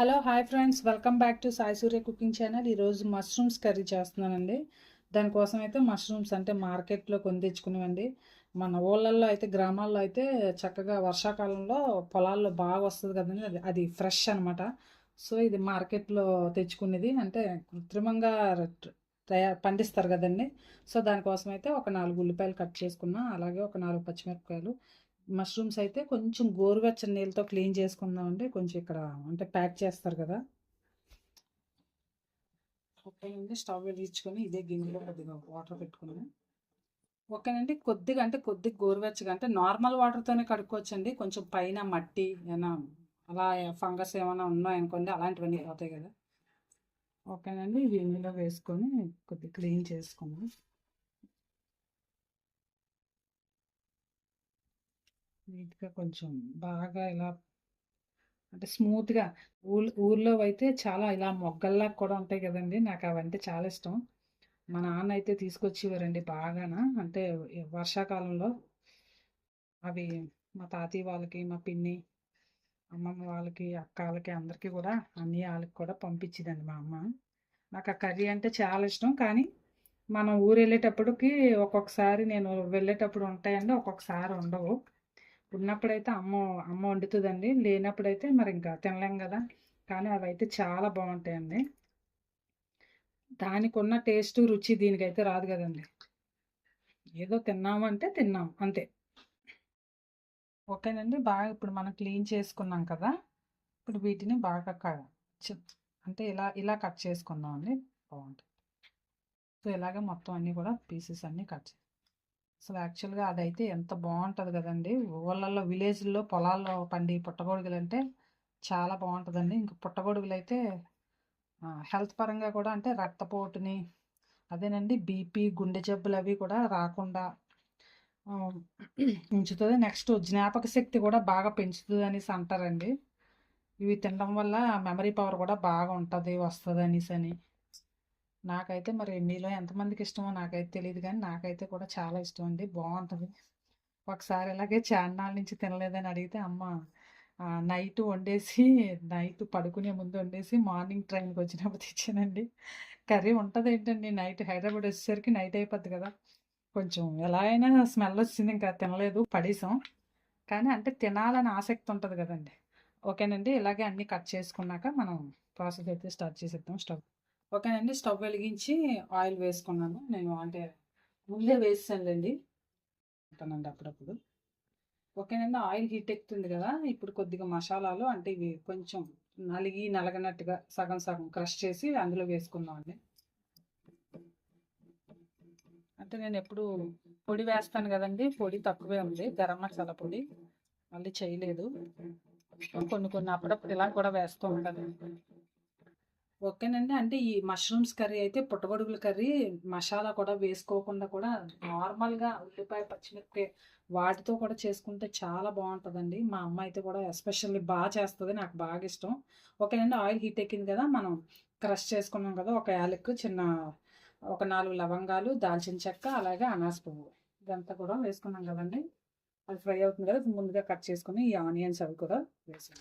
Hello hi friends. Welcome back to Sai Surya cooking channel. ఈరోజు mushrooms curry చేస్తున్నానండి. దానికోసం అయితే మష్రూమ్స్ అంటే మార్కెట్లో కొని తెచ్చుకునేవండి మన ఊళ్ళల్లో అయితే గ్రామాల్లో అయితే చక్కగా వర్షాకాలంలో పొలాల్లో బాగా వస్తుంది కదండి. అది అది ఫ్రెష్ అనమాట సో ఇది మార్కెట్లో తెచ్చుకునేది. అంటే కృత్రిమంగా తయారు పండిస్తారు కదండి. సో దానికోసం అయితే ఒక నాలుగు ఉల్లిపాయలు కట్ చేసుకున్నా అలాగే ఒక నాలుగు పచ్చిమిరపకాయలు మష్రూమ్స్ అయితే కొంచెం గోరువెచ్చని నీళ్ళతో క్లీన్ చేసుకుందామండి కొంచెం ఇక్కడ అంటే ప్యాక్ చేస్తారు కదా. ఓకేనండి స్టవ్ వెలిగించుకొని ఇదే గిన్నెలో కొద్దిగా వాటర్ పెట్టుకున్నాను. ఓకేనండి కొద్దిగా అంటే కొద్దిగా గోరువెచ్చగా అంటే నార్మల్ వాటర్తోనే కడుక్కోవచ్చండి. కొంచెం పైన మట్టి ఏమైనా అలా ఫంగస్ ఏమైనా ఉన్నాయనుకోండి అలాంటివన్నీ పోతాయి కదా. ఓకేనండి గిన్నెలో వేసుకొని కొద్దిగా క్లీన్ చేసుకున్నాం నీట్గా కొంచెం బాగా ఇలా అంటే స్మూత్గా ఊర్ ఊర్లో అయితే చాలా ఇలా మొగ్గల్లా కూడా ఉంటాయి కదండి. నాకు అవంటే చాలా ఇష్టం. మా నాన్న అయితే తీసుకొచ్చేవారండి బాగాన. అంటే వర్షాకాలంలో అవి మా తాతయ్య వాళ్ళకి మా పిన్ని అమ్మమ్మ వాళ్ళకి అక్క వాళ్ళకి అందరికీ కూడా అన్ని వాళ్ళకి కూడా పంపించేదండి మా అమ్మ. నాకు ఆ కర్రీ అంటే చాలా ఇష్టం. కానీ మనం ఊరు వెళ్ళేటప్పటికి ఒక్కొక్కసారి నేను వెళ్ళేటప్పుడు ఉంటాయండి ఒక్కొక్కసారి ఉండవు. ఉన్నప్పుడైతే అమ్మ అమ్మ వండుతుందండి. లేనప్పుడైతే మరి ఇంకా తినలేం కదా. కానీ అవి అయితే చాలా బాగుంటాయండి. దానికి ఉన్న టేస్ట్ రుచి దీనికైతే రాదు కదండి. ఏదో తిన్నాము అంటే తిన్నాం అంతే. ఓకేనండి. బాగా ఇప్పుడు మనం క్లీన్ చేసుకున్నాం కదా. ఇప్పుడు వీటిని బాగా అంటే ఇలా ఇలా కట్ చేసుకుందాం అండి బాగుంటుంది సో ఇలాగే మొత్తం అన్నీ కూడా పీసెస్ అన్నీ కట్ అసలు యాక్చువల్గా అదైతే ఎంత బాగుంటుంది కదండి. ఊళ్ళల్లో విలేజ్లో పొలాల్లో పండి పుట్టగొడుగులు అంటే చాలా బాగుంటుందండి ఇంక పుట్టగొడుగులు అయితే హెల్త్ పరంగా కూడా అంటే రక్తపోటుని అదేనండి బీపీ గుండె జబ్బులు అవి కూడా రాకుండా ఉంచుతుంది. నెక్స్ట్ జ్ఞాపక శక్తి కూడా బాగా పెంచుతుంది అనేసి అంటారండి. ఇవి తినడం వల్ల మెమరీ పవర్ కూడా బాగా ఉంటుంది వస్తుంది అనేసి అని నాకైతే మరి మీలో ఎంతమందికి ఇష్టమో నాకైతే తెలియదు కానీ నాకైతే కూడా చాలా ఇష్టం అండి. బాగుంటుంది ఒకసారి ఇలాగే చాన్నాళ్ళ నుంచి తినలేదని అడిగితే అమ్మ నైట్ వండేసి నైట్ పడుకునే ముందు వండేసి మార్నింగ్ ట్రైన్కి వచ్చినప్పుడు తెచ్చానండి. కర్రీ ఉంటుంది ఏంటండి నైట్ హైదరాబాద్ వచ్చేసరికి నైట్ అయిపోద్ది కదా. కొంచెం ఎలా అయినా స్మెల్ వచ్చింది ఇంకా తినలేదు పడేసాం. కానీ అంటే తినాలని ఆసక్తి ఉంటుంది కదండి. ఓకేనండి ఇలాగే అన్నీ కట్ చేసుకున్నాక మనం ప్రాసెస్ అయితే స్టార్ట్ చేసేద్దాం. స్టవ్ ఓకేనండి స్టవ్ వెలిగించి ఆయిల్ వేసుకున్నాను. నేను అంటే ముందే వేసానులేండి అంటానండి అప్పుడప్పుడు. ఓకేనండి ఆయిల్ హీట్ ఎక్కుతుంది కదా ఇప్పుడు కొద్దిగా మసాలాలు అంటే ఇవి కొంచెం నలిగి నలగనట్టుగా సగం సగం క్రష్ చేసి అందులో వేసుకుందామండి. అంటే నేను ఎప్పుడు పొడి వేస్తాను కదండి పొడి తక్కువే ఉంది గరం మసాలా పొడి మళ్ళీ చేయలేదు. కొన్ని కొన్ని అప్పుడప్పుడు ఇలా కూడా వేస్తూ ఉంటాను ఓకేనండి. అంటే ఈ మష్రూమ్స్ కర్రీ అయితే పుట్టగొడుగుల కర్రీ మసాలా కూడా వేసుకోకుండా కూడా నార్మల్గా ఉల్లిపాయ పచ్చిమిరపకాయ వాటితో కూడా చేసుకుంటే చాలా బాగుంటుందండి. మా అమ్మ అయితే కూడా ఎస్పెషల్లీ బాగా చేస్తుంది నాకు బాగా ఇష్టం. ఓకేనండి ఆయిల్ హీట్ ఎక్కింది కదా మనం క్రష్ చేసుకున్నాం కదా ఒక యాలక్ చిన్న ఒక నాలుగు లవంగాలు దాల్చిన చెక్క అలాగే అనాస పువ్వు. ఇదంతా కూడా వేసుకున్నాం కదండి. అది ఫ్రై అవుతుంది కదా ముందుగా కట్ చేసుకుని ఈ ఆనియన్స్ అవి కూడా వేసాం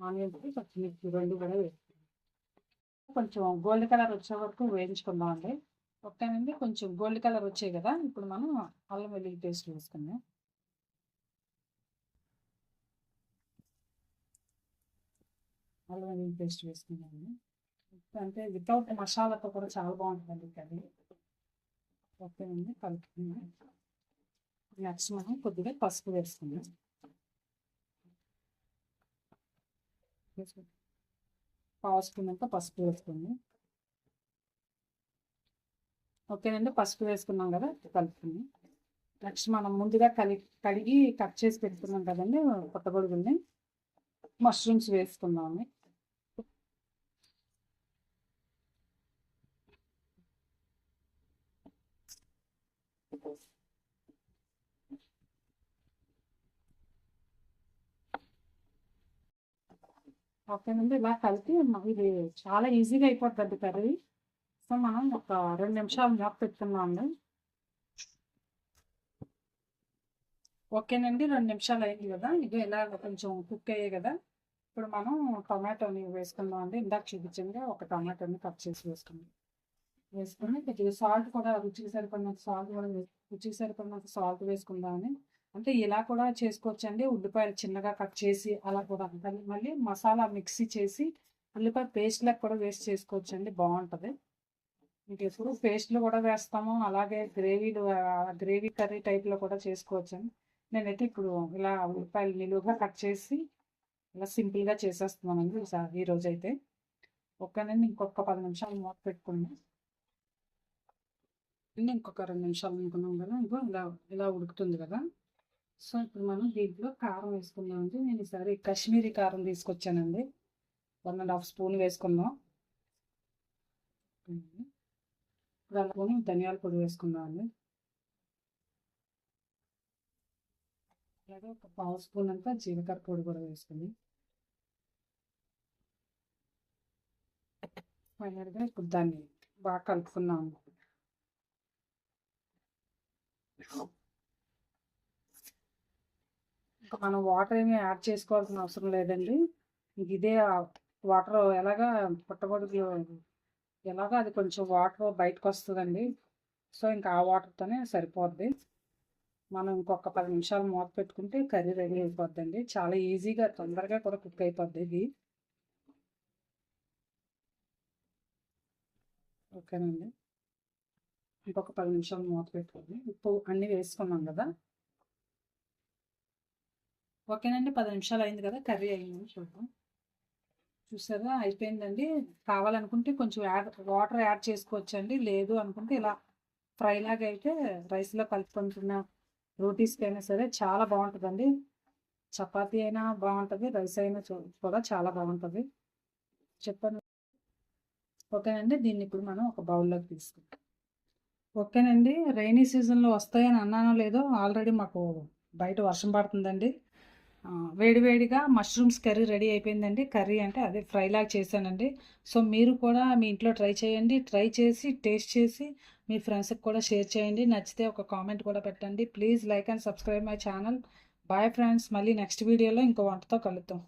ఆనియన్స్ పచ్చిమిర్చి రెండు కూడా వేసుకుందాం. కొంచెం గోల్డ్ కలర్ వచ్చే వరకు వేయించుకుందాం అండి. ఒక్కనండి కొంచెం గోల్డ్ కలర్ వచ్చాయి కదా ఇప్పుడు మనం అల్లం వెల్లుల్లి పేస్ట్ వేసుకుందాం. అల్లం వెల్లుల్లి పేస్ట్ వేసుకుందామండి అంటే వితౌట్ మసాలాతో కూడా చాలా బాగుంటుందండి కర్రీ. ఓకేనండి కలుపుకుందాం. నెక్స్ట్ మనం కొద్దిగా పసుపు వేసుకుందాం. పావు స్పూన్ అంతా పసుపు వేసుకుంది ఓకేనండి పసుపు వేసుకున్నాం కదా కలుపుకుంది నెక్స్ట్ మనం ముందుగా కలి కడిగి కట్ చేసి పెట్టుకున్నాం కదండి పుట్టగొడుగుల్ని మష్రూమ్స్ వేసుకుందాము ఓకేనండి ఇలా కలిపి ఇది చాలా ఈజీగా అయిపోతుంది కర్రీ. సో మనం ఒక రెండు నిమిషాలు మూత పెట్టుకున్నామండి ఓకేనండి రెండు నిమిషాలు అయింది కదా ఇది ఇలా కొంచెం కుక్ అయ్యాయి కదా. ఇప్పుడు మనం టొమాటోని వేసుకుందాం అండి ఇందాక చూపించింది ఒక టొమాటోని కట్ చేసి వేసుకుందాం. వేసుకుని సాల్ట్ కూడా రుచికి సరిపడినంత సాల్ట్ కూడా రుచికి సరిపడినంత సాల్ట్ వేసుకుందామని అంటే ఇలా కూడా చేసుకోవచ్చండి. ఉల్లిపాయలు చిన్నగా కట్ చేసి అలా కూడా మళ్ళీ మళ్ళీ మసాలా మిక్సీ చేసి ఉల్లిపాయ పేస్ట్ లాగా కూడా వేస్ట్ చేసుకోవచ్చండి. బాగుంటుంది. మీకు ఎప్పుడు పేస్ట్లు కూడా వేస్తాము. అలాగే గ్రేవీలు గ్రేవీ కర్రీ టైప్లో కూడా చేసుకోవచ్చండి. నేనైతే ఇప్పుడు ఇలా ఉల్లిపాయలు నిలువుగా కట్ చేసి ఇలా సింపుల్గా చేసేస్తున్నానండి ఈసారి ఈ రోజు అయితే ఒక్కనండి ఇంకొక పది నిమిషాలు మూత పెట్టుకోండి. ఇంకొక రెండు నిమిషాలు అనుకున్నాం కదా ఇంకో ఇలా ఇలా ఉడుకుతుంది కదా. సో ఇప్పుడు మనం దీంట్లో కారం వేసుకుందామండి నేను ఈసారి కాశ్మీరీ కారం తీసుకొచ్చానండి. వన్ అండ్ హాఫ్ స్పూన్ వేసుకుందాం. ఇప్పుడు ధనియాల పొడి వేసుకుందామండి అలాగే ఒక పావు స్పూన్ అంతా జీలకర్ర పొడి కూడా వేసుకుంది. ఫైనల్గా ఇప్పుడు దాన్ని బాగా కలుపుకున్నాం మనం వాటర్ ఏమీ యాడ్ చేసుకోవాల్సిన అవసరం లేదండి. ఇదే వాటర్ ఎలాగా పుట్టగొడుగులో ఎలాగా అది కొంచెం వాటర్ బయటకు వస్తుందండి. సో ఇంకా ఆ వాటర్తోనే సరిపోద్ది. మనం ఇంకొక పది నిమిషాలు మూత పెట్టుకుంటే కర్రీ రెడీ అయిపోద్దండి. చాలా ఈజీగా తొందరగా కూడా కుక్ అయిపోద్ది ఇది. ఓకేనండి. ఇంకొక పది నిమిషాలు మూత పెట్టుకోండి. ఉప్పు అన్నీ వేసుకున్నాం కదా. ఓకేనండి పది నిమిషాలు అయింది కదా కర్రీ అయిందని చూద్దాం. చూసారా అయిపోయిందండి. కావాలనుకుంటే కొంచెం యాడ్ వాటర్ యాడ్ చేసుకోవచ్చండి. లేదు అనుకుంటే ఇలా ఫ్రై లాగా అయితే రైస్లో కలుపుకుంటున్న రోటీస్కి అయినా సరే చాలా బాగుంటుందండి. చపాతీ అయినా బాగుంటుంది రైస్ అయినా కూడా చాలా బాగుంటుంది. చెప్పాను ఓకేనండి దీన్ని ఇప్పుడు మనం ఒక బౌల్లోకి తీసుకుంటాం ఓకేనండి రైనీ సీజన్లో వస్తాయని అన్నానో లేదో ఆల్రెడీ మాకు బయట వర్షం పడుతుందండి. వేడివేడిగా మష్రూమ్స్ కర్రీ రెడీ అయిపోయిందండి. కర్రీ అంటే అదే ఫ్రైలాగా చేశానండి. సో మీరు కూడా మీ ఇంట్లో ట్రై చేయండి. ట్రై చేసి టేస్ట్ చేసి మీ ఫ్రెండ్స్కి కూడా షేర్ చేయండి. నచ్చితే ఒక కామెంట్ కూడా పెట్టండి. Please like and subscribe my channel. Bye friends. మళ్ళీ నెక్స్ట్ వీడియోలో ఇంకో వంటతో కలుద్దాం.